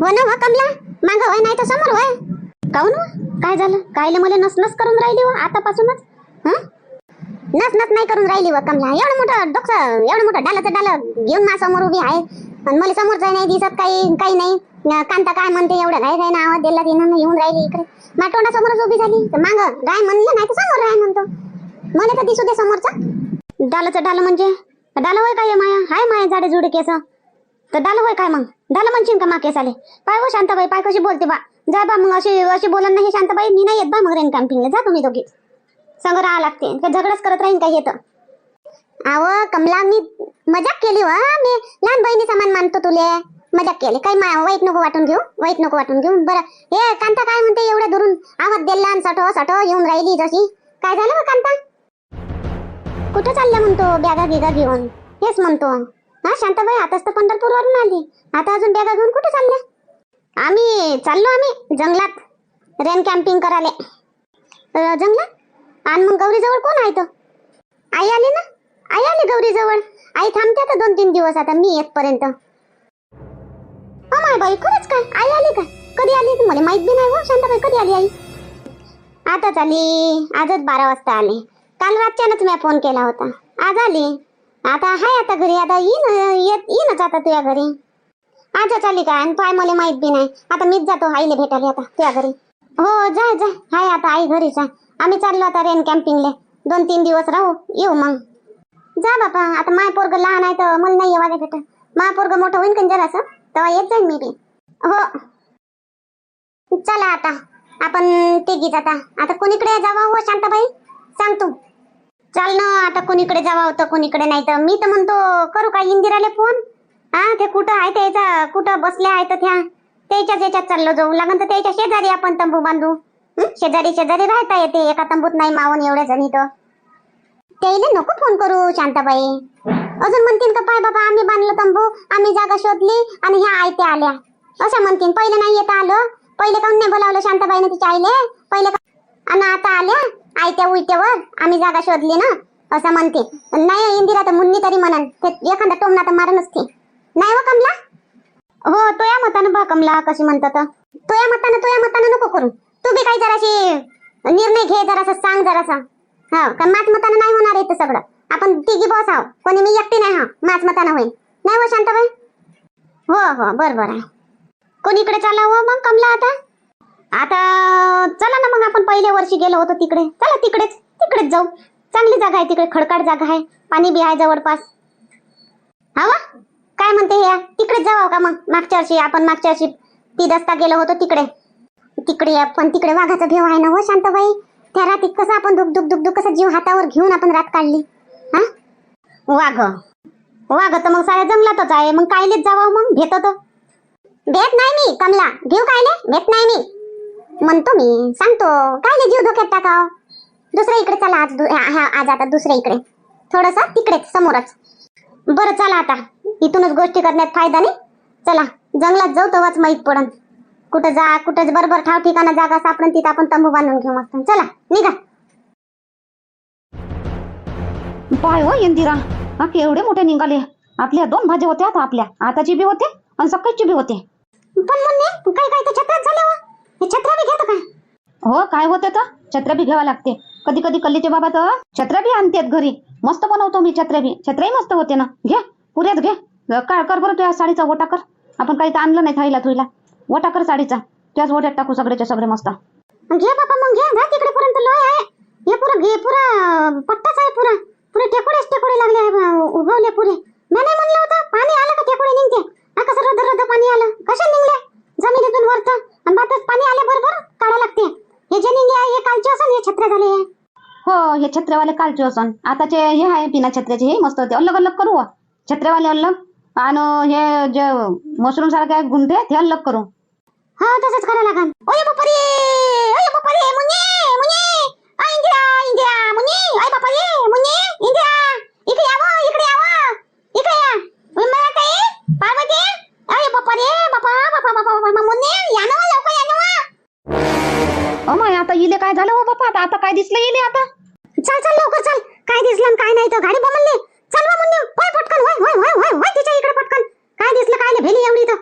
हो ना हो कमला. माग होय नाही तर समोर होय. काऊन हो? काय झालं? कायले मला नस नस करून राहिली हो आतापासूनच? हं? नस नस नाही करून राहिली व कमला. एवढं मोठं डोकं एवढं मोठं डालाचं डाल घेऊन मा समोर उभी आहे. आणि मला समोरचं नाही दिसत काही काही नाही. कांता काय म्हणते एवढं घाई ना आवाज दिला तिनं येऊन राहिली इकडे. माझ्या तोंडासमोरच उभी झाली. तर माग राय म्हणलं नाही तर समोर राय म्हणतो. मला तर दिसू दे समोरचा. डालाचं डाल म्हणजे? डाल होय काय हे माया? हाय माया झाडे जुडे केस. तर डाल होय काय मग? झालं म्हणशील का माकेस आले? पाय व शांताबाई पाय कशी बोलते बा. जा बा मग अशी अशी बोलत नाही शांताबाई. मी नाही येत बा मग रेन कॅम्पिंगला जा तुम्ही दोघी. संग राहा लागते. का झगडच करत राहीन काय येतं आव कमला मी मजाक केली हो, वा मी लहान बहिणी समान मानतो तुले. मजाक केली. काही मा- वाईट नको वाटून घेऊ. वाईट नको वाटून घेऊ. बरं. हे कांता काय म्हणते? एवढ्या दुरून आवाज दिला आणि सटो सटो येऊन राहिली जशी. काय झालं हो कांता? कुठं चालल्या म्हणतो? बॅगा बिगा घेऊन. हेच म्हणतो. हा शांताबाई आताच तर पंढरपूरवरून आली. आता अजून बॅगा घेऊन कुठे चालल्या? आम्ही चाललो आम्ही जंगलात. रेन कॅम्पिंग करायला. जंगलात? आणि मग गौरीजवळ कोण आहे तो? आई आली ना? आई आली गौरीजवळ. आई थांबते आता दोन तीन दिवस आता मी येतपर्यंत. माय बाई खरंच काय? आई आली काय? कधी आली? मला माहीत बी नाही हो शांताबाई कधी आली आई? आताच आली. आजच बारा वाजता आली. काल रातच्यानंच मी फोन केला होता. आज आली. आता हाय आता घरी आता येईन येत येईनच आता तुझ्या घरी. आजच चाली काय? आणि पाय मला माहीत बी नाही. आता मीच जातो आईले भेटायला आता तुझ्या घरी. हो जाय जाय. हाय आता आई घरीच आहे. आम्ही चाललो आता रेन कॅम्पिंगले. दोन तीन दिवस राहू येऊ मग. जा बापा आता माय पोरग लहान आहे तर मला नाही येवा भेट माय पोरग मोठं होईन का जरा असं तेव्हा येत जाईन मी बी. हो. चला आता. आपण तिघीच आता आता कोणीकडे जावा हो शांताबाई. सांग तू. चाल ना आता कोणीकडे जावा होतं कोणीकडे नाही तर. मी तर म्हणतो करू का इंदिराले फोन? हा ते कुठं आहे त्याचा कुठं बसल्या आहे तर त्या? त्याच्याच याच्यात चाललो जाऊ. लागन तर त्याच्या शेजारी आपण तंबू बांधू. शेजारी शेजारी राहता येते. एका तंबूत नाही मावून एवढ्या जणी तर. त्याला नको फोन करू शांताबाई. अजून म्हणतील का पाय बाबा आम्ही बांधलो तंबू. आम्ही जागा शोधली आणि ह्या आयत्या आल्या. असं म्हणतील पहिले नाही येता आलं. पहिले काऊन नाही बोलावलं शांताबाईने तिच्या आईले? पहिले का- आणि आता आल्या? आयत्या उलट्यावर आम्ही जागा शोधली ना असं म्हणते. नाही इंदिरा तर मुन्नी तरी म्हणन ते एखादा टोमना तर मारनच ते. नाही हो कमला? हो तो या मतानं बा कमला कशी म्हणतात. तो या मतानं तो या मतानं नको करू. तू बी काही जराशी निर्णय घे जरासा सांग जरासा. हा हो, का माझ मतानं नाही होणार आहे ते सगळं. आपण तिघी बॉस आहो कोणी मी एकटी नाही हा माझ मतानं होईल. नाही हो शांताबाई? हो हो बरोबर आहे. कोणीकडे चालला हो मग कमला आता? आता चला ना मग आपण पहिल्या वर्षी गेलो होतो तिकडे. चला तिकडेच. तिकडेच जाऊ. चांगली जागा आहे तिकडे. खडकाट जागा आहे. पाणी बी आहे जवळपास. हवा काय म्हणते या तिकडेच जाऊ का मग? मागच्या वर्षी आपण मागच्या वर्षी ती रस्ता गेलो होतो तिकडे. तिकडे पण तिकडे वाघाचा भेव आहे ना हो शांताबाई? त्या रात्रीत कसं आपण दुख दुख दुख दुख कसं जीव हातावर घेऊन आपण रात काढली? हा? वाघ. वाघ तर मग साऱ्या जंगलातच आहे. मग कायलेच जावं मग? भेट तर भेट नाही मी कमला. घेऊ कायले? भेट नाही मी. म्हणतो मी सांगतो. कायले जीव धोक्यात टाकाव? दुसऱ्या इकडे चला आज दु- आज आता दुसऱ्या इकडे. थोडस तिकडेच समोरच. बरं चला आता. इथूनच गोष्टी करण्यात फायदा नाही. चला जंगलात जाऊ तेव्हाच माहीत पडन. कुठं जा कुठं बरोबर ठाव ठिकाणा जागा सापडन तिथं आपण तंबू बांधून घेऊ मस्त. चला निघा. पाय हो इंदिरा. हा केवढे मोठे निघाले. आपल्या दोन भाज्या होत्या आता आपल्या. आताची बी होते आणि सकाळची बी होते. पण म्हणणे काय काय तर झाले हे छत्रा बी घेतो काय हो काय होते तर? छत्र्या बी घ्यावा लागते. कधी कधी कल्लीचे बाबा तर छत्र्या बी आणतात घरी. मस्त बनवतो मी छत्र्या बी. छत्र्याही मस्त होते ना. घे पुऱ्याच घे. काय कर बरं तुझ्या साडीचा ओटा कर. आपण काही तर आणलं नाही थाईला. तुईला ओटा कर साडीचा. त्याच ओट्यात टाकू सगळेच्या सगळे मस्त. घे बाबा मग घे. जा तिकडे पर्यंत लोय आहे. हे पुरं घे पुरा पट्टाच आहे पुरा. पुरे टेकोडेच टेकोडे लागले उगवले पुरे. मी नाही म्हणलं होतं पाणी आलं का टेकोडे निघते हा कसं रद रद पाणी आलं कशा निघले जमिनीतून वरतं आणि बातच पाणी आले बरोबर काढा लागते हे जे निघले आहे, हे कालचे असं हे छत्र्या झाले हो छत्र्यावाले कालचे असन. आताचे हे आहे बिना छत्र्याचे हे मस्त होते. अलग अलग करू. छत्र्यावाले अलग. आणि हे जे मशरूम सारखे गुंठे ते अलग करू. हा तसंच करावं लागन. ओय बापरे! ओय बापरे! मुनी मुनी आ, इंदिरा! इंदिरा! मुनी ओय बापरे! मुनी इंदिरा! इकडे यावं इकडे यावं. इकडे या. उम्मा ताई पार्वती अरे बापरे! बापा बापा बापा बापा मुनी या ना लवकर या ना अमाय आता इले काय झालं हो बापा? आता आता काय दिसलं इले आता? चल चल लवकर चल. काय दिसलं काय नाही तो गाडी बमलली. चल बा मुन्ने. होय पटकन. होय होय होय होय होय तिच्या इकडे पटकन. काय दिसलं काय नाही भेली एवढी तर.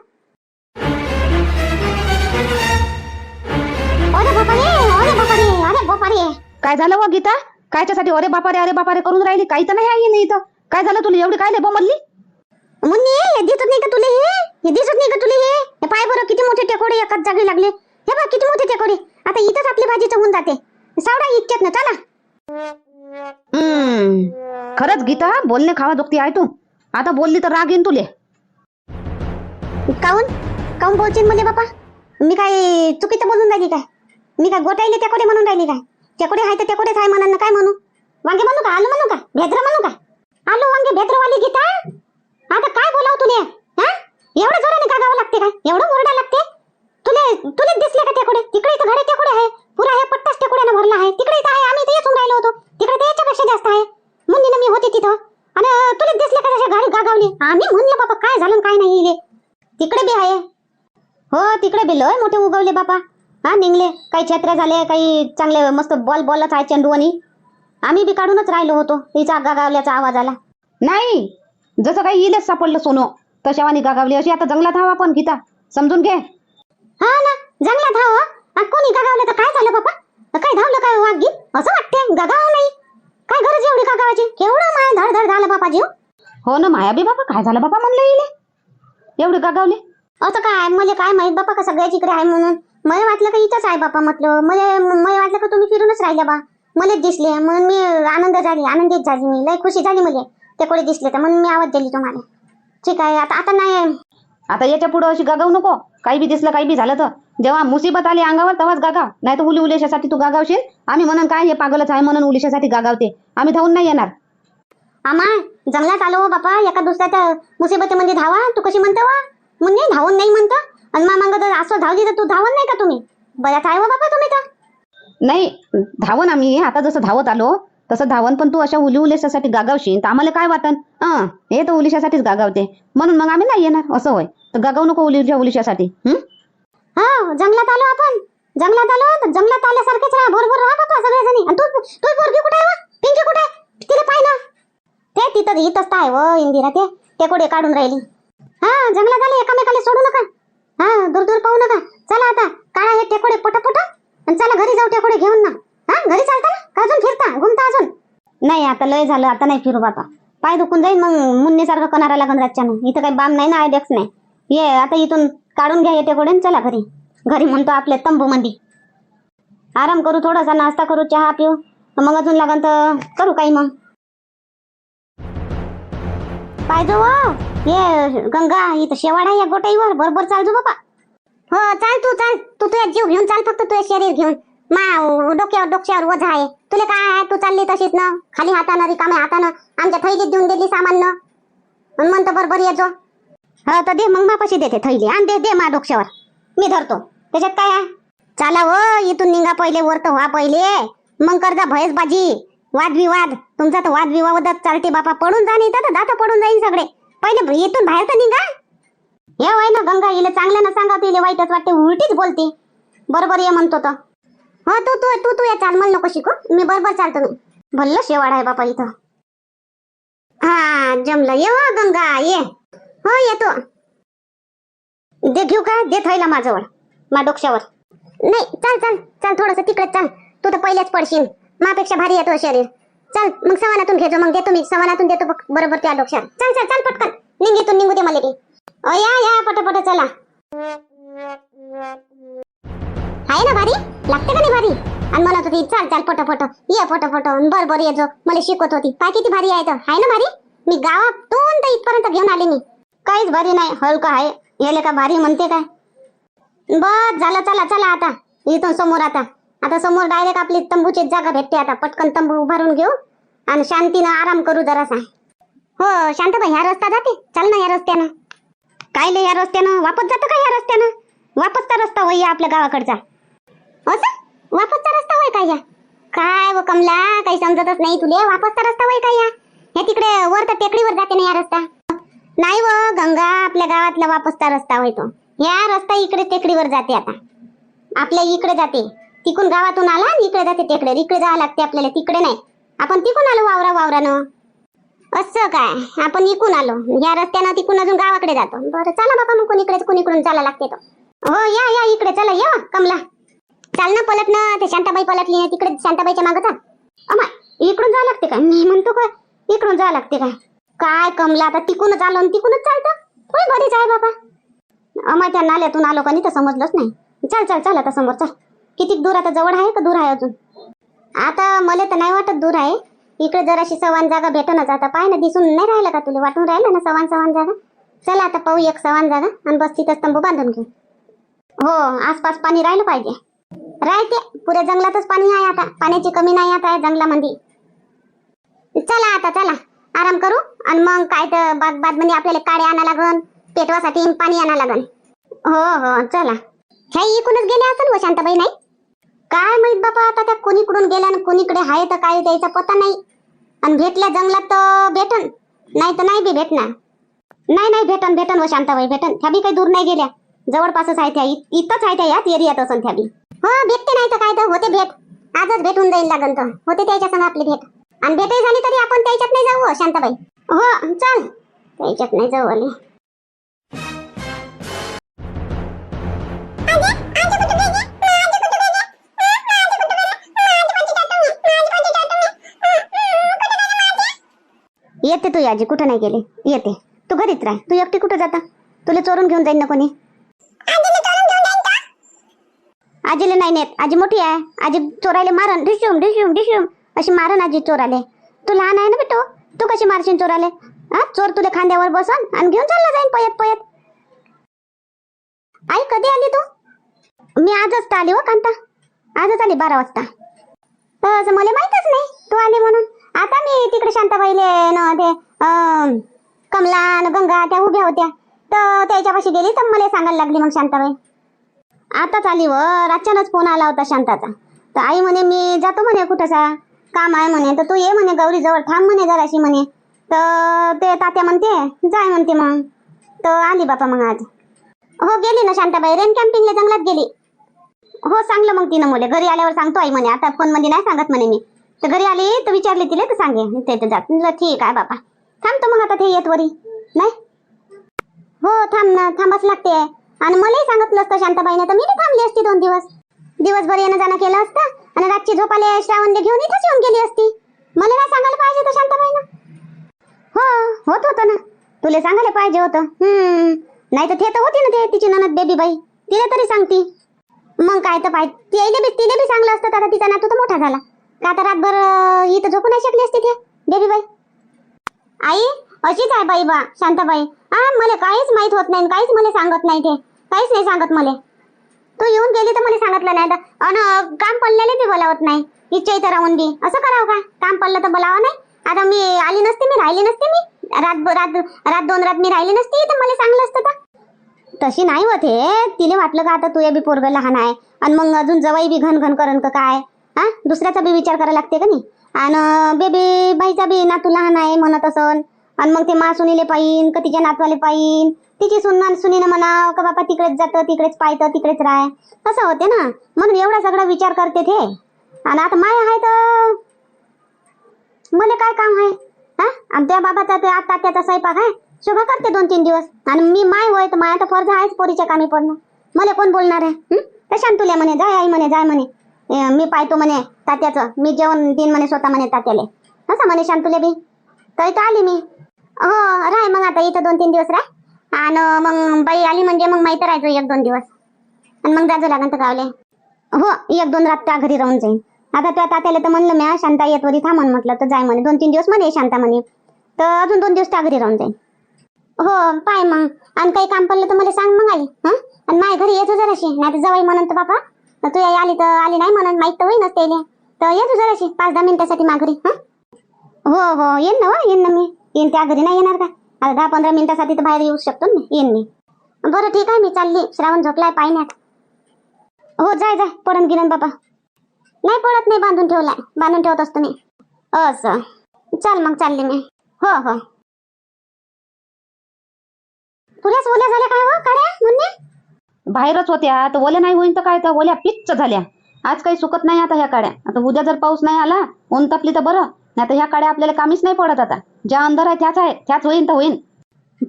अरे बापा रे अरे बापा रे अरे बापा रे काय झालं व गीता? कायच्यासाठी अरे बापा रे अरे बापा रे करून राहिली? काही तर नाही आई नाही इथं. काय झालं तुला? एवढी काय नाही बमलली? मुन्नी हे दिसत नाही का तुला हे? हे दिसत नाही का तुला हे? हे पाय बरं किती मोठे टेकोडे एकाच जागी लागले. हे बघ किती मोठे टेकोडे. आता इथंच आपली भाजी चवून जाते. सावडा इतक्यात ना चला. खरंच गीता बोलणे खावा दुखती आहे तू. आता बोलली तर राग येईन तुले. काऊन? काऊन बोलशील म्हणजे बापा? मी काय चुकीचं बोलून राहिली काय? मी काय गोटाईले त्याकडे म्हणून राहिली काय? त्याकडे आहे तर त्याकडेच आहे म्हणा काय म्हणू? वांगे म्हणू का? आलू म्हणू का? भेद्र म्हणू का? आलू वांगे भेद्रवाली गीता? आता काय बोलाव तुले? हा? एवढं जोराने गागावं लागते काय? एवढं ओरडा लागते तुले तुले दिसले का टेकोडे तिकडे इथं घडे टेकोडे आहे पुरा हे पट्टाच टेकोड्यानं भरला आहे तिकडे इथं आहे आम्ही इथे येऊन राहिलो होतो तिकडे तर याच्यापेक्षा जास्त आहे मुन्नीनं मी होते तिथं आणि तुले दिसले का तशा गाडी गागावली आम्ही म्हणलं बाबा काय झालं आणि काय नाही इले तिकडे बी आहे हो तिकडे बी लय मोठे उगवले बापा. हा निघले काही छत्र्या झाले काही चांगले मस्त बॉल बॉलच आहे चेंडू आणि. आम्ही बी काढूनच राहिलो होतो. तिचा गागावल्याचा आवाज आला. नाही. जसं काही इलेच सापडलं सोनं तशावानी गागावली. अशी आता जंगलात हवा पण गीता. समजून घे. हा ना जंगलात धाव कोणी गागावलं तर काय झालं बापा? काय धावलं काय वाघ गीत असं वाटते गागाव नाही. काय गरज एवढी गागावाची? केवढं माय धड धड झालं बापा जीव. हो ना माया बी बाबा काय झालं बाबा म्हणलं इले? एवढे गागावले? असं काय मला काय माहीत बापा का सगळ्याच इकडे आहे म्हणून. मला वाटलं का इथंच आहे बापा म्हटलं. मला मला वाटलं का तुम्ही फिरूनच राहिल्या बा. मलाच दिसले म्हणून मी आनंद झाली आनंदित झाली मी. लय खुशी झाली मला. ते कोणी दिसले तर म्हणून मी आवाज दिली तुम्हाला. ठीक आहे आता आता नाही. आता याच्यापुढे अशी गागावू नको. काही बी दिसलं काही बी झालं तर. जेव्हा मुसीबत आली अंगावर तेव्हाच गागाव. नाही तर उली उलेशासाठी तू गागावशील? आम्ही म्हणून काय हे पागलच आहे म्हणून उलिशासाठी गागावते. आम्ही धावून नाही येणार. आम्हा जंगलात आलो हो बापा. एका दुसऱ्याच्या मुसीबतीमध्ये धावा. तू कशी म्हणतो वा म्हणजे धावून नाही म्हणतो? आणि मा मागं जर असं धावली तर तू धावून नाही का तुम्ही? बऱ्याच आहे बापा तुम्ही तर. नाही धावन आम्ही. आता जसं धावत आलो तसं धावन पण तू अशा उली उलेशासाठी गागावशील तर आम्हाला काय वाटन? हं हे तर उलिशासाठीच गागावते. म्हणून मग आम्ही नाही येणार असं होय. तर गागावू नको उलीच्या उलिशासाठी. हं? हो जंगलात आलो आपण. जंगलात आलो तर जंगलात आल्यासारखेच राहा भरभर राहा बापा सगळेजणी. आणि तू तू पोरगी कुठे आहे? पिंकी कुठे आहे? तिला ना. ते तिथं इथंच आहे व इंदिरा ते. ते कुठे काढून राहिली? हा जंगलात आले एकामेकाला सोडू नका. हा दूर दूर पाहू नका. चला आता काढा हे टेकोडे पटा आणि चला घरी जाऊ टेकोडे घेऊन ना. हा घरी चालता ना? अजून फिरता? घुमता अजून? नाही आता लय झालं आता नाही फिरू बापा. पाय दुखून जाईल मग मुन्नीसारखं कणारा लागन रातच्यानं इथं काही बाम नाही ना आयडेक्स नाही. ये आता इथून काढून घ्या येते कोडे चला घरी. घरी म्हणतो आपल्या तंबू मंदी आराम करू थोडासा नाश्ता करू चहा पिऊ. मग अजून लागन तर करू काही मग. पाहिजे हो ये गंगा इथं शेवाडा या गोटाईवर बरोबर चालतो बाबा. हो चाल तू चाल. तू तुझ्या जीव घेऊन चाल फक्त तुझ्या शरीर घेऊन. मा डोक्यावर डोक्यावर वजा आहे. तुला काय आहे? तू चालली तशीच ना? खाली हातानं रिकाम्या हातानं. आमच्या थैलीत देऊन दिली सामान न म्हणतो बरोबर येतो हा हो, तर दे मग मापाशी देते थैली. आण दे दे मा डोक्यावर. मी धरतो. त्याच्यात काय आहे? चाला व इथून निघा पहिले वर व्हा पहिले. मग करजा भयस बाजी वादविवाद तुमचा तर वाद विवादात चालते बापा. पडून जा नाही तर दात पडून जाईल सगळे. पहिले इथून बाहेर तर निघा. हे वय ना गंगा इले चांगलं ना सांगा तिले वाईटच वाटते उलटीच बोलते. बरोबर ये म्हणतो तर हो तू तू तू तू या चाल मला नको शिकू. मी बरोबर चालतो मी. भल्ल शेवाड आहे बापा इथं. हा जमलं. ये हो गंगा ये. हो येतो. दे घेऊ का? दे थैला माझ्यावर मा डोक्यावर. नाही चाल चाल चाल थोडस तिकडे चाल. तू तर पहिल्याच पडशील. मापेक्षा भारी येतो शरीर. चल मग सवानातून घेतो मग देतो मी. सवानातून देतो बरोबर त्या डोक्यावर. चल चल चल पटकन. निघेतून निघू दे मला ते. या या पटापट चला. आहे ना भारी? लागते का नाही भारी? आणि म्हणत होती चाल चाल पटापट. ये पटापट. बर बर ये जो. मला शिकवत होती. पाय किती भारी आहे तर आहे ना भारी? मी गावातून तर इथपर्यंत घेऊन आले मी. काहीच भारी नाही. हलका आहे. याले का भारी म्हणते काय? बस झालं चला चला आता. इथून समोर आता. आता समोर डायरेक्ट आपली तंबूची जागा भेटते आता. पटकन तंबू उभारून घेऊ. आणि शांतीनं आराम करू जरासा. हो शांतबाई ह्या रस्ता जाते. चल ना या रस्त्यानं. कायले या रस्त्यानं? वापस जातं का या रस्त्यानं? वापसचा रस्ता होई आपल्या गावाकडचा. असं? वापसचा रस्ता होय काय या काय व कमला काही समजतच नाही तुले. वापसचा रस्ता होय काय या हे तिकडे वर तर टेकडीवर जाते ना या रस्ता. नाही व गंगा आपल्या गावातला वापसचा रस्ता होय तो. या रस्ता इकडे टेकडीवर जाते आता. आपल्या इकडे जाते. तिकून गावातून आला आणि इकडे जाते टेकडे इकडे जावं लागते आपल्याला तिकडे नाही. आपण तिकून आलो वावरा वावरानं. असं काय? आपण इकून आलो. या रस्त्यानं तिकून अजून गावाकडे जातो. बरं चला बाबा मग कोणीकडेच कोणीकडून चाला लागते तो. हो या या इकडे चला ये कमला. चाल ना पलट ना ते शांताबाई पलटली तिकडे शांताबाईच्या मागं चाल अमा इकडून जावं लागते काय? मी म्हणतो काय इकडून जावं लागते काय? काय कमला आता तिकूनच आलो आणि तिकूनच चालतं? होय बरीच आहे बाबा. अमा त्या नाल्यातून आलो का नाही तर समजलंच नाही. चल चल चल आता समोर चल. किती दूर आता? जवळ आहे का? दूर आहे अजून? आता मला तर नाही वाटत दूर आहे. इकडे जराशी सवान जागा भेटणच आता पाय ना दिसून नाही राहिलं का तुला? वाटून राहिलं ना सवान सवान जागा? चला आता पाहू एक सवान जागा आणि बस तिथं तंबू बांधून घेऊ. हो आसपास पाणी राहिलं पाहिजे. राहते पुऱ्या जंगलातच पाणी आहे आता. पाण्याची कमी नाही आता आहे जंगलामध्ये चला आता चला. आराम करू आणि मग काय तर बाग बादमध्ये म्हणजे आपल्याला काडे आणा लागन पेटवासाठी पाणी आणा लागन. हो हो चला. ह्या इकूनच गेले असेल व शांताबाई नाही? काय माहीत बापा आता त्या कोणीकडून गेल्या आणि कोणीकडे आहे तर काय त्याचा पता नाही. आणि भेटल्या जंगलात तर भेटन नाही तर नाही बी भेटणार. नाही नाही भेटन भेटन व शांताबाई भेटन. त्या बी काही दूर नाही गेल्या. जवळपासच आहे त्या इ- इथंच आहे त्या याच एरियात असन त्या बी. हो भेटते नाही तर काय तर होते भेट. आजच भेटून जाईल लागन तर. होते त्याच्या संग आपली भेट. आणि भेटही झाली तरी आपण त्याच्यात नाही जाऊ हो, शांताबाई. हो चल. त्याच्यात नाही जाऊ आले येते तू आजी कुठं नाही गेली? येते. तू घरीच राह. तू एकटी कुठं जाता? तुला चोरून घेऊन जाईन ना कोणी? आजीला नाही नेत. आजी मोठी आहे. आजी चोरायले मारन. ढिशूम ढिशूम ढिशूम. अशी मारन आजी चोराले. तू लहान आहे ना बेटो? तू कशी मारशील चोराले? हा? चोर तुला खांद्यावर बसन आणि घेऊन चालला जाईन पयत पयत. आई कधी आली तू? मी आजच आली हो कांता. आजच आली बारा वाजता. असं मला माहितच नाही. तू आली म्हणून. आता मी तिकडे शांताबाईले ना ते अं, कमला न गंगा त्या उभ्या होत्या. तर त्याच्यापाशी गेली तर मला सांगायला लागली मग शांताबाई. आताच आली व रातच्यानच फोन आला होता शांताचा. तर आई म्हणे मी जातो म्हणे कुठंसा? काम आहे म्हणे. तर तू ये म्हणे गौरी जवळ थांब म्हणे जराशी म्हणे. तर ते तात्या म्हणते जाय म्हणते मग. तर आली बापा मग आज. हो गेली ना शांताबाई. रेन कॅम्पिंगला जंगलात गेली. हो सांगलं मग तिनं मुले. घरी आल्यावर सांगतो आई म्हणे. आता फोनमध्ये नाही सांगत म्हणे मी. तर घरी आली तर विचारले तिला तर सांगे ते तर जात म्हणलं ठीक आहे बापा थांबतो मग आता ते येत वरी. नाही? हो थांब ना थांबाच लागते. आणि मलाही सांगत नसतं शांताबाईने तर मी बी थांबली असती दोन दिवस. दिवसभर येणं जाणं केलं असतं आणि रातची झोपाले श्रावणले घेऊन इथंच येऊन गेली असती. मला नाही सांगायला पाहिजे होतं शांताबाईनं. हो होत होतं ना. तुला सांगायला पाहिजे होतं. हम्म. नाही तर ते तर होती ना ते तिची ननद बेबी बाई तिला तरी सांगती. मग काय तर पाहिजे तिला बी तिला बी सांगलं असतं आता तिचा नातू तर मोठा झाला. आता रातभर इथं झोपू नाही शकली असते ते बेबीबाई. आई अशीच आहे बाई बा शांताबाई. हा मला काहीच माहीत होत नाही काहीच मला सांगत नाही ते. काहीच नाही सांगत मला. तू येऊन गेली तर मला सांगितलं नाही अन काम पडलेले बी बोलावत नाही. इच्छा इथं राहून बी. असं करावं का? काम पडलं तर बोलावं नाही? आता मी आली नसते मी राहिली नसते मी. रात रात रात दोन रात मी राहिली नसती तर मला सांगलं असतं तर. तशी नाही होत हे. वाटलं का आता तुया बी पोरग लहान आहे. आणि मग अजून जवाई बी घन घन करण का काय? हा? दुसऱ्याचा बी विचार करायला लागते का नाही? आणि बेबी बाईचा बी नातू लहान आहे म्हणत असन. आणि मग ते मा सुनीले पाहिन का तिच्या नातवाले पाहिन. तिची सुना सुनीनं म्हणाव का बापा तिकडेच जातं तिकडेच पाहतं तिकडेच राह. असं होते ना? म्हणून एवढा सगळा विचार करते ते. आणि आता माय आहे तर मला काय काम आहे? हा? आणि त्या बाबाचा ते आता त्याचा स्वयंपाक आहे? शोभा करते दोन तीन दिवस. आणि मी माय होय तर माया तर फर्ज आहेच पोरीच्या कामी पडणं. मला कोण बोलणार आहे? हं? तर शांतुल्या म्हणे जाय आई म्हणे जाय म्हणे. मी पाहतो म्हणे तात्याचं. मी जेवण दिन म्हणे स्वतः म्हणे तात्याले. असं म्हणे शांतुले बी. तर इथं आली मी. हो राय मग आता इथं दोन तीन दिवस राह आणि मग बाई आली म्हणजे मग माहीत राहायचो एक दोन दिवस. आणि मग जायचं लागन तर गावले. हो एक दोन रात त्या घरी राहून जाईन. आता त्या तात्याला तर म्हणलं मी शांता येत वरी थांबन म्हटलं तर जाय म्हणे. दोन तीन दिवस म्हणे शांता म्हणे. तर अजून दोन दिवस त्या घरी राहून जाईन. हो पाय मग. आणि काही काम पडलं तर मला सांग मग आई हं? आणि माझ्या घरी येतो जराशी. नाही तर जवळ म्हणून तर बापा. तू आई आली तर आली नाही म्हणून माहीत तर होईनच त्याला. तर येतो जराशी पाच दहा मिनिटासाठी माघारी हो? हो येईन ना हो, येईन ना मी. येईन त्या घरी नाही येणार का? आता दहा पंधरा मिनिटासाठी तर बाहेर येऊ शकतो मी येईन मी. बरं ठीक आहे मी चालली. श्रावण झोपलाय पाहिण्यात. हो जाय जाय पडन गिरण बाबा नाही पडत नाही बांधून ठेवलाय. बांधून ठेवत असतो मी. असं. चल मग चालली मी. हो हो. पुऱ्याच ओल्या झाल्या काय हो? काड्या मुन्ने? बाहेरच होत्या. तर ओल्या नाही होईन तर काय? तर ओल्या पिच्च झाल्या. आज काही सुकत नाही आता ह्या काड्या. आता उद्या जर पाऊस नाही आला ऊन तपली तर बरं. नाही तर ह्या काड्या आपल्याला कामीच नाही पडत आता. ज्या अंधार आहे त्याच आहे. त्याच होईन तर होईन.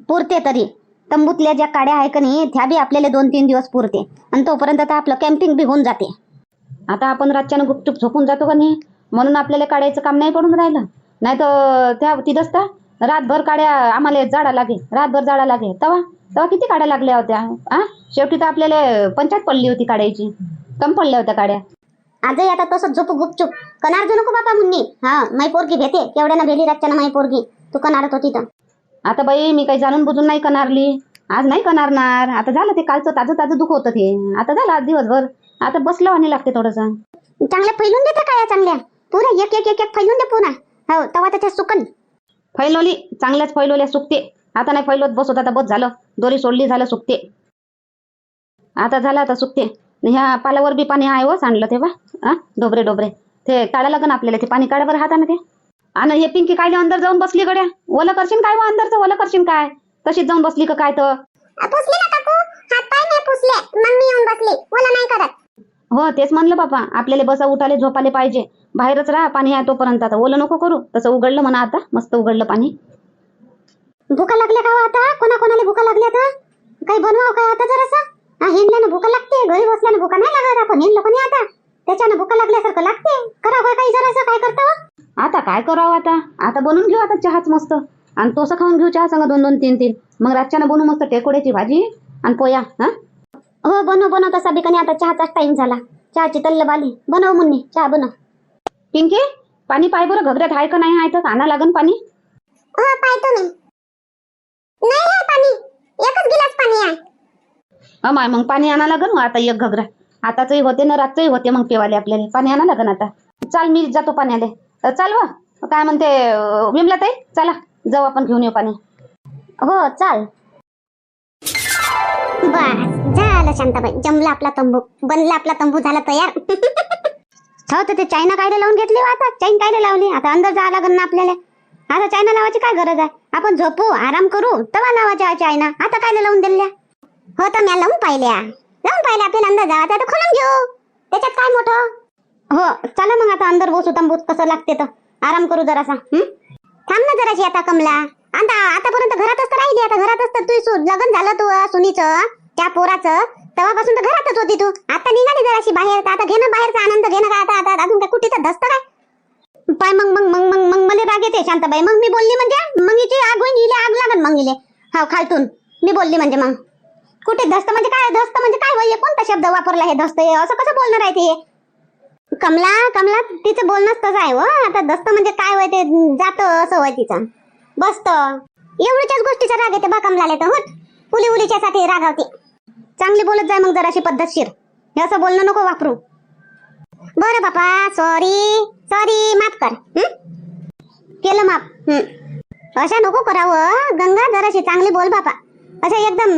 पुरते तरी. तंबूतल्या ज्या काड्या आहे का नाही त्या बी आपल्याला दोन तीन दिवस पुरते. आणि तोपर्यंत तर आपलं कॅम्पिंग बी होऊन जाते. आता आपण रातच्यानं गुपचूप झोपून जातो का नाही? म्हणून आपल्याला काढायचं काम नाही पडून राहिलं. नाही तर त्या तिथंच तर रातभर काड्या आम्हाला जाडा लागे रातभर जाडा लागे. तेव्हा तेव्हा किती काड्या लागल्या होत्या? आ? शेवटी तर आपल्याला पंचायत पडली होती काड्याची. कम पडल्या होत्या काड्या. आजही आता तसंच झोपू गुपचूप. कनार देऊ नको बापा मुन्नी हा माई पोरगी भेटे. केवढ्यानं भेली रातच्यानं माई पोरगी. तू कनारत होती तर. आता बाई मी काही जाणून बुजून नाही करणारली आज नाही करणार आता झालं ते कालचं ताजं ताजं दुख होतं ते. आता झालं आज दिवसभर. आता बसलं आणि लागते थोडंसं. चांगल्या फैलून देते काय चांगल्या? पुऱ्या एक एक एक एक फैलून दे पुन्हा हो तवा त्याच्या सुकन. फैलवली चांगल्याच फैलवल्या सुकते. आता नाही फैलवत बसत आता बस झालं. दोरी सोडली झालं सुकते. आता झालं आता सुकते. ह्या पालावर बी पाणी आहे व सांडलं तेव्हा. हा डोबरे डोबरे ते काढा लागन आपल्याला ते पाणी काढावर हाताने ते. आणि हे पिंकी कायले अंदर जाऊन बसली गड्या. ओलं करशील काय व अंदरचं? ओलं करशील काय? तशीच जाऊन बसली का काय तर? हो तेच म्हणलं बापा. आपल्याला बसा उठाले झोपाले पाहिजे. बाहेरच राहा पाणी आहे तोपर्यंत आता. ओलं नको करू. तसं उघडलं म्हणा आता. मस्त उघडलं पाणी. भूका लागल्या का हो आता? कोणा कोणाला भूका लागल्या आता काही बनवाव काय आता जरासा? हिंडल्यानं भूका लागते. घरी बसल्यानं भूका नाही लागत आपण. हिंडलो कोणी आता? त्याच्यानं भूका लागल्यासारखं लागते. करा काय काही जरासं? काय करता हो? आता काय करावं आता? आता बनवून घेऊ आता चहाच मस्त. आणि तोसं खाऊन घेऊ चहा संग दोन दोन तीन तीन मग रातच्यानं बनवू मस्त टेकोड्याची भाजी आणि पोया हा? हो बनव बनव. तसा बिकाने आता चहाचाच टाइम झाला. चहाची तल्ल बाली बनव मुन्नी. चहा बनव. पिंकी पाणी पाय बरं घगऱ्यात आहे का नाही आहे तर आणा लागन पाणी? हो पाहतो मी. नाही आहे पाणी. एकच गिलास पाणी आहे. अमाय मग पाणी आणा लागन मग आता एक घगरा आताचंही होते ना रातचंही होते मग पेवाले आपल्याला. पाणी आणा लागन आता. चाल मी जातो पाण्याले. अ, चाल व. काय म्हणते अ, विमला ताई चला. जाऊ आपण घेऊन येऊ पाणी. हो चाल. बस. झालं शांताबाई. जमला आपला तंबू. बनला आपला तंबू झाला तयार. हो तर ते चायना कायला लावून घेतली हो आता. चाईन कायला लावली? आता अंदर जावं लागेल ना आपल्याला. आता चायना लावायची काय गरज आहे? आपण झोपू आराम करू तवा लावायच्या चायना. आता कायला लावून दिल्या? हो तर म्या लावून पाहिल्या. लावून पाहिल्या आपल्याला अंदर जावा आता खोलून घेऊ. त्याच्यात काय मोठं? हो चला मग आता अंदर बसू तंबूत कसं लागते तर. आराम करू जरासा. थांब ना जराशी आता कमला. आता आतापर्यंत घरातच तर राहिली. आता घरातच तर तू सु- लग्न झालं तू सुनीचं त्या पोराचं. तेव्हापासून तर घरातच होती तू. आता निघाली जराशी बाहेर. तर आता घेणं बाहेरचा आनंद घेणं काय आता आता अजून काय कुठे धस्त काय? पाय मग मग मग मग मग मला राग येते शांताबाई. मग मी बोलली म्हणजे? मग हिची आग होईन आग लागन मग हिले. हा खालतून. मी बोलली म्हणजे मग? कुठे धस्त म्हणजे काय? धस्त म्हणजे काय वय कोणता शब्द वापरला हे धस्त? हे असं कसं बोलणार आहे ते? कमला कमला तिचं बोलणंच तसं आहे हो. आता दस्त म्हणजे काय वय ते? जात असं वय तिचं. बसत. एवढ्याच गोष्टीचा राग येते बा कमलाले तर होत उली उलीच्या साठी रागावते. चांगली बोलत जाय मग जराशी पद्धतशीर. हे असं बोलणं नको वापरू. बरं बापा सॉरी सॉरी माफ कर. केलं माफ. अशा नको करावं गंगा जराशी चांगली बोल बापा. अशा एकदम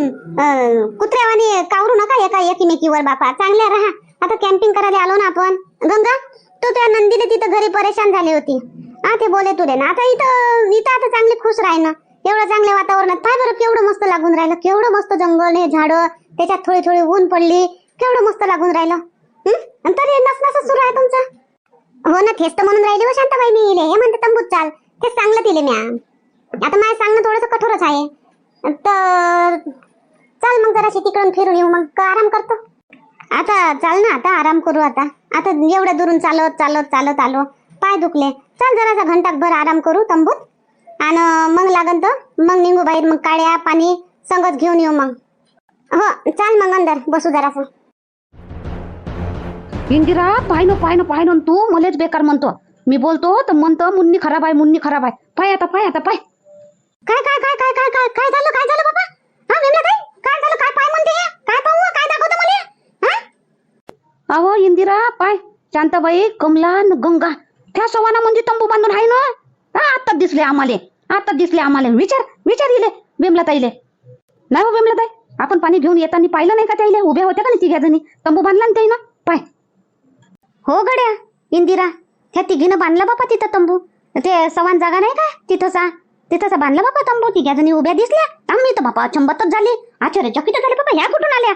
कुत्र्यावानी कावरू नका एका एकीमेकीवर बापा. चांगल्या राहा. आता कॅम्पिंग करायला आलो ना आपण. गंगा तू त्या नंदीने तिथं घरी परेशान झाली होती. हा ते बोले तुले ना. आता इथं इथं आता चांगली खुश राही ना एवढं चांगल्या वातावरणात पाय बरं केवढं मस्त लागून राहिलं? केवढं मस्त जंगल हे झाडं त्याच्यात थोडी थोडी ऊन पडली केवढं मस्त लागून राहिलं? हं? तरी नसनसच सुरू आहे तुमचं. हो ना तेच तर म्हणून राहिली हो शांताबाई मी. इले हे म्हणते तंबूत चाल. तेच चांगलं तिले म्या. आता माझं सांगणं थोडंसं कठोरच आहे. तर चाल मग जराशी तिकडून फिरून येऊ मग. आराम करतो? आता चाल ना आता आराम करू आता. आता एवढ्या दुरून चालत चालत चालत आलो. पाय दुखले. चाल जरासा घंटाभर आराम करू तंबूत. आणि मग लागन तर मग निघू बाहेर मग काड्या पाणी संगच घेऊन येऊ मग. हो चाल मग अंदर बसू जरासा इंदिरा पाय नो पाय नो पाय नो तू मलेच बेकार म्हणतो. मी बोलतो तर म्हणतो मुन्नी खराब आहे मुन्नी खराब आहे. पाय आता पाय आता पाय. काय काय काय काय काय काय काय झालं काय झालं बाबा? हा विमला ताई काय झालं काय पाय म्हणते हे? काय पाहू काय दाखवतो मला हा? अहो इंदिरा पाय. शांताबाई कमला न गंगा. त्या सवाना म्हणजे तंबू बांधून आहे ना? हा आत्ताच दिसले आम्हाले. आता दिसले आम्हाला. विचार विचार इले विमला ताईले नाही हो विमला ताई आपण पाणी घेऊन येताना पाहिलं नाही का त्याईले उभ्या होत्या का नाही तिघ्या जणी? तंबू बांधला ना ना पाय. हो गड्या इंदिरा. त्या तिघीनं बांधला बापा तिथं तंबू. ते सवान जागा नाही का तिथंसा तिथंसा बांधला बापा तंबू. तिघ्या जणी उभ्या दिसल्या. आम्ही तर बापा अचंबतच झाली. आश्चर्यचकित झाले बापा. ह्या कुठून आल्या?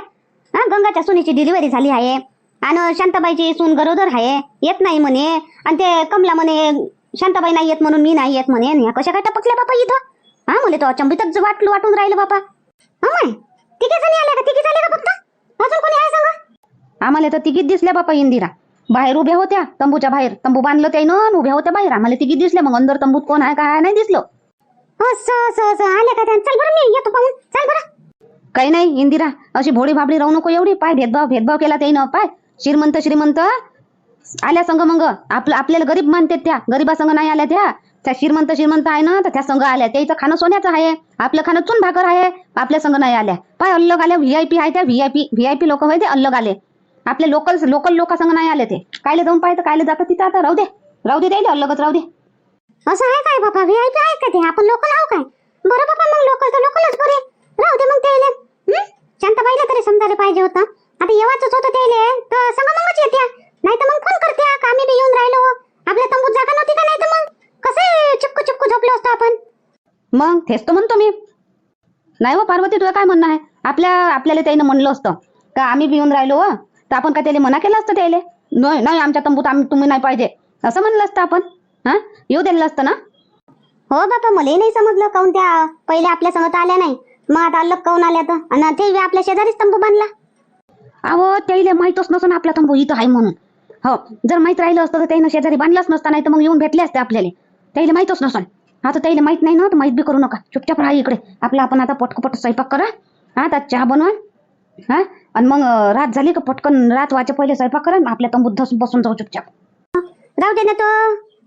हा गंगाच्या सुनीची डिलिव्हरी झाली आहे. आणि शांताबाईची सून गरोदर आहे. येत नाही म्हणे. आणि ते कमला म्हणे शांताबाई नाही येत म्हणून मी नाही येत म्हणे आणि ह्या कशा काय टपकल्या बापा इथं? हा मला तो अचंबितच वाटलं वाटून राहिलं बापा. हा माय. तिघे जणी आल्या का? तिघे झाले का फक्त? अजून कोणी आहे सांगा? आम्हाला तर तिघीच दिसल्या बापा इंदिरा. बाहेर उभ्या होत्या तंबूच्या बाहेर. तंबू बांधलं त्यानं उभ्या होत्या बाहेर. आम्हाला तिघी दिसल्या. मग अंदर तंबूत कोण आहे काय नाही दिसलं. आले का चल बरं मी येतो पाहून. चल बरं. काही नाही इंदिरा. अशी भोळी भाबडी राहू नको एवढी. पाय भेदभाव भेदभाव केला त्यानं पाय. श्रीमंत श्रीमंत. आल्या संघ मग. आपलं आपल्याला गरीब मानते त्या. गरीबा संघ नाही आल्या त्या. त्या श्रीमंत श्रीमंत आहे ना तर त्या संघ आल्या. त्याचं खाणं सोन्याचं आहे. आपलं खाणं चून भाकर आहे. आपल्या संघ नाही आल्या. पाय अल्लग आल्या. व्हीआयपी आहे त्या. व्हीआयपी व्हीआयपी लोक होते अल्लग आले. आपले लोकल लोकल लोकांसंग नाही आले ते. कायले जाऊन पाहिजे कायले जातात तिथं आता? राहू दे. राहू दे द्यायला अल्लगच राहू दे. असं आहे काय बाबा व्हीआयपी आहे का ते? आपण लोकल आहो काय? बरं बाबा मग लोकल तर लोकलच बरे. राहू दे मग त्याले. शांत पाहिलं तरी समजायला पाहिजे होतं. आता येवाच होतं त्याले. तर सांगा मगच येत्या. नाही तर मग फोन करत्या का आम्ही बी येऊन राहिलो. आपल्या तंबूत जागा नव्हती का नाही तर मग? कसे चिपकू चिपकू झोपलो असतो आपण? मग तेच तर म्हणतो मी. नाही हो पार्वती तुला काय म्हणणं आहे? आपल्या आपल्याला त्यानं म्हणलं असतं का आम्ही बी येऊन राहिलो हो, तर आपण काय त्याला मना केलं असतं त्याले नाही नाही आमच्या तंबूत आम्ही तुम्ही नाही पाहिजे. असं म्हणलं असतं आपण. हा? येऊ दिलं असतं ना? हो बाबा मलाही नाही समजलं काऊन त्या पहिले आपल्या संगत आल्या नाही. मग आता अलग काऊन आल्या तर? आणि ते आपल्या शेजारीच तंबू बांधला. अहो त्याला माहीतच नसून आपला तंबू इथं आहे म्हणून. हो. जर माहीत राहिलं असतं तर त्यानं शेजारी बांधलाच नसता नाही तर मग येऊन भेटले असते आपल्याला. त्याला माहीतच नसून आता त्याला माहीत नाही ना तर माहीत बी करू नका. चुपचाप राहा इकडे. आपला आपण आता पटकपट स्वयंपाक करा. हा आता चहा बनवा हा आणि मग रात झाली का पटकन रात व्हायच्या पहिले स्वयंपाक करा आपल्या तंबूत बसून जाऊ चुपचाप. राहू दे ना तो.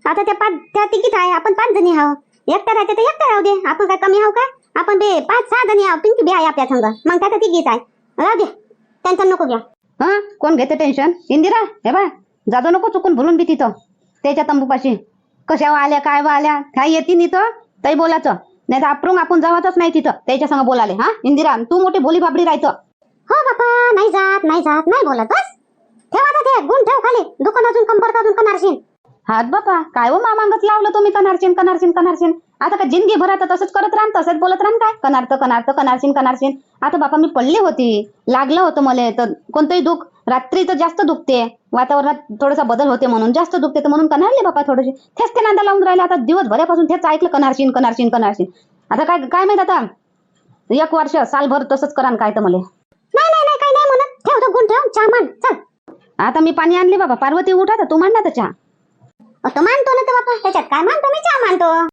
आता त्या पाच त्या तिकीट आहे. आपण पाच जणी आहो एकटा राहते तर एकटा राहू दे. आपण काय कमी आहो का? आपण बे पाच सहा जणी आहो पिंकी बी आहे आपल्या संग. मग तर तिघीच आहे. राहू दे. टेन्शन नको घ्या. हा कोण घेते टेन्शन इंदिरा हे बा जादू नको चुकून भुलून बी तिथं. त्याच्या तंबूपाशी. कशा आल्या काय वा आल्या? काय येते इथं तरी बोलायचं. नाही तर आपरून आपण जावातच नाही तिथं. त्याच्या संग बोलाले हा? इंदिरा तू मोठी बोली बाबडी राहायचं हो बापा नाही जात नाही जात नाही बोलत बस. ठेव आता ते गुण ठेव खाली. दुकान अजून कंबर अजून कमारशील हात बापा काय हो मामांगच लावलं तुम्ही कनारशीन कनारशीन कनारशीन? आता काय जिंदगी भर आता तसंच करत राहन तसंच बोलत राहन काय? कनार्थ कनार्थ कनारशीन कनारशीन आता बापा मी पडली होती. लागलं होतं मला. तर कोणतंही दुःख रात्री तर जास्त दुखते. वातावरणात थोडासा बदल होते म्हणून. जास्त दुखते तर म्हणून कनारले बापा थोडेसे. तेच ते नांदा लावून राहिले. आता दिवसभरापासून तेच ऐकलं कनारशीन कनारशीन कनारशीन आता काय काय माहीत आता? एक वर्ष सालभर तसंच करा काय तर मला. नाही नाही नाही काय नाही म्हणत. ठेव तो गुण ठेव. चहा मान चल. आता मी पाणी आणले बाबा पार्वती उठा तर तू मांडा तर चहा. तो मानतो ना तर बापा. त्याच्यात काय मानतो मी चहा मानतो